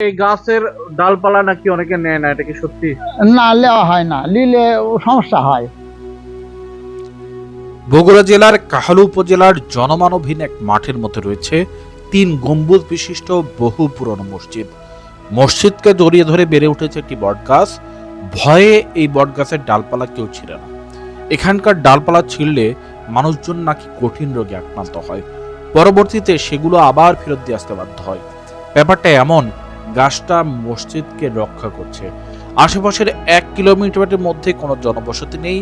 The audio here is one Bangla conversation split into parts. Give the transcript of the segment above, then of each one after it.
এই গাছের ডালপালা নাকি অনেকে নেয় না? এটা কি সত্যি? না নেওয়া হয় না। নিলে সমস্যা হয়। বগুড়া জেলার কাহালু উপজেলার জনমানবহীন এক মাঠের মধ্যে রয়েছে তিন গম্বুজ বিশিষ্ট বহু পুরনো মসজিদ। মসজিদকে জড়িয়ে ধরে বেড়ে উঠেছে একটি বটগাছ। ভয়ে এই বটগাছের ডালপালা কেউ ছিঁড়ে না। এখানকার ডালপালা ছিঁড়লে মানুষজন নাকি কঠিন রোগে আক্রান্ত হয়। পরবর্তীতে সেগুলো আবার ফেরত দিয়ে আসতে বাধ্য হয়। ব্যাপারটা এমন গাছটা মসজিদকে রক্ষা করছে। আশেপাশের এক কিলোমিটারের মধ্যে কোনো জনবসতি নেই।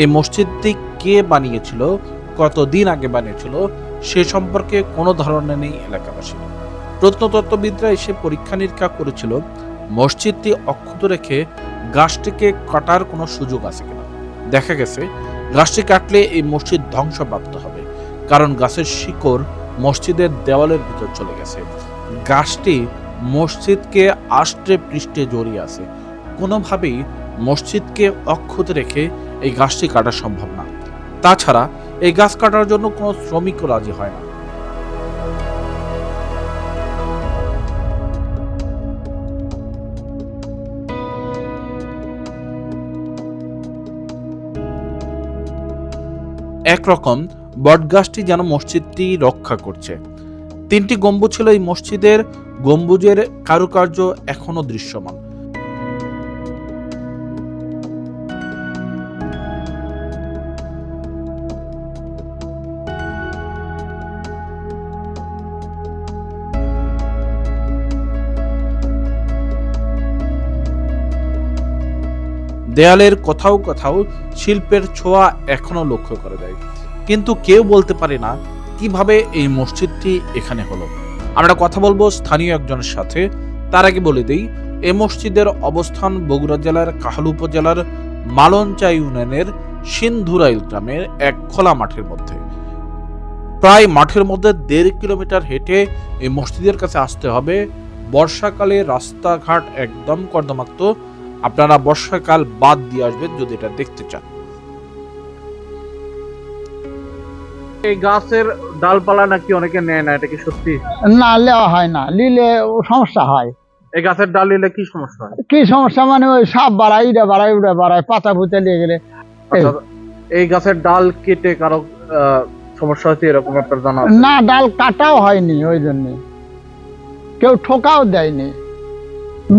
এই মসজিদটি কে বানিয়েছিল? কতদিন আগে বানিয়েছিল? সে সম্পর্কে কোনো ধারণা নেই এলাকাবাসীর। প্রত্নতত্ত্ববিদরা এসে পরীক্ষা নিরীক্ষা করেছিল, মসজিদটি অক্ষত রেখে গাছটিকে কাটার কোনো সুযোগ আছে কিনা। দেখা গেছে, গাছটি কাটলে এই মসজিদ ধ্বংসপ্রাপ্ত হবে, কারণ গাছের শিকড় মসজিদের দেওয়ালের ভিতর চলে গেছে। গাছটি মসজিদকে আষ্টে পৃষ্ঠে জড়িয়ে আছে। কোনোভাবেই মসজিদকে অক্ষত রেখে এই গাছটি কাটা সম্ভব না। তাছাড়া এই গাছ কাটার জন্য কোনো শ্রমিকও রাজি হয় না। একরকম বটগাছটি যেন মসজিদটি রক্ষা করছে। তিনটি গম্বুজ ছিল এই মসজিদের গম্বুজের কারুকার্য এখনও দৃশ্যমান। দেয়ালের কোথাও কোথাও শিল্পের ছোঁয়া এখনও লক্ষ্য করা যায়। কিন্তু কেউ বলতে পারে না কীভাবে এই মসজিদটি এখানে হলো। আমরা কথা বলব স্থানীয় একজনের সাথে। তার আগে বলে দিই, এ মসজিদের অবস্থান বগুড়া জেলার কাহালু উপজেলার মালঞ্চা ইউনিয়নের সিন্ধুরাইল গ্রামের এক খোলা মাঠের মধ্যে। প্রায় মাঠের মধ্যে দেড় কিলোমিটার হেঁটে এই মসজিদের কাছে আসতে হবে। বর্ষাকালে রাস্তাঘাট একদম কর্দমাক্ত। আপনারা বর্ষাকাল বাদ দিয়ে আসবেন যদি এটা দেখতে চান। এই গাছের ডালপালা নাকি অনেকে নেয় না? এটা কি সত্যি? না নেওয়া হয় না। নিলে সমস্যা হয়। এই গাছের ডাল নিলে কি সমস্যা হয়? কি সমস্যা? মানে ওই সাপ বাড়ায় ইটা বাড়ায় উড়ে বাড়ায় পাতা ফুতে নিয়ে গেলে। এই। গাছের ডাল কেটে কারও সমস্যা হচ্ছে এরকম একটা জানা না ডাল কাটাও হয়নি ওই জন্য। কেউ ঠোকাও দেয়নি।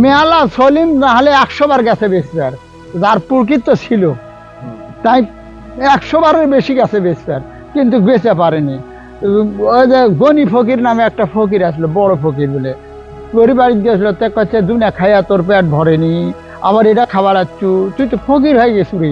মেয়ালা সলিম না হলে একশো বার গেছে বেশবার যার প্রকৃত ছিল। তাই একশো বারের বেশি গেছে বেচবার কিন্তু বেঁচে পারেনি। ওই যে গনি ফকির নামে একটা ফকির আসলো, বড় ফকির বলে। গরিব বাড়ি গেছিল তে কচ্ছে দুনা খাইয়া তোর পেট ভরেনি, আবার এটা খাবার আচ্ছু, তুই তো ফকির হয়ে গেছু রে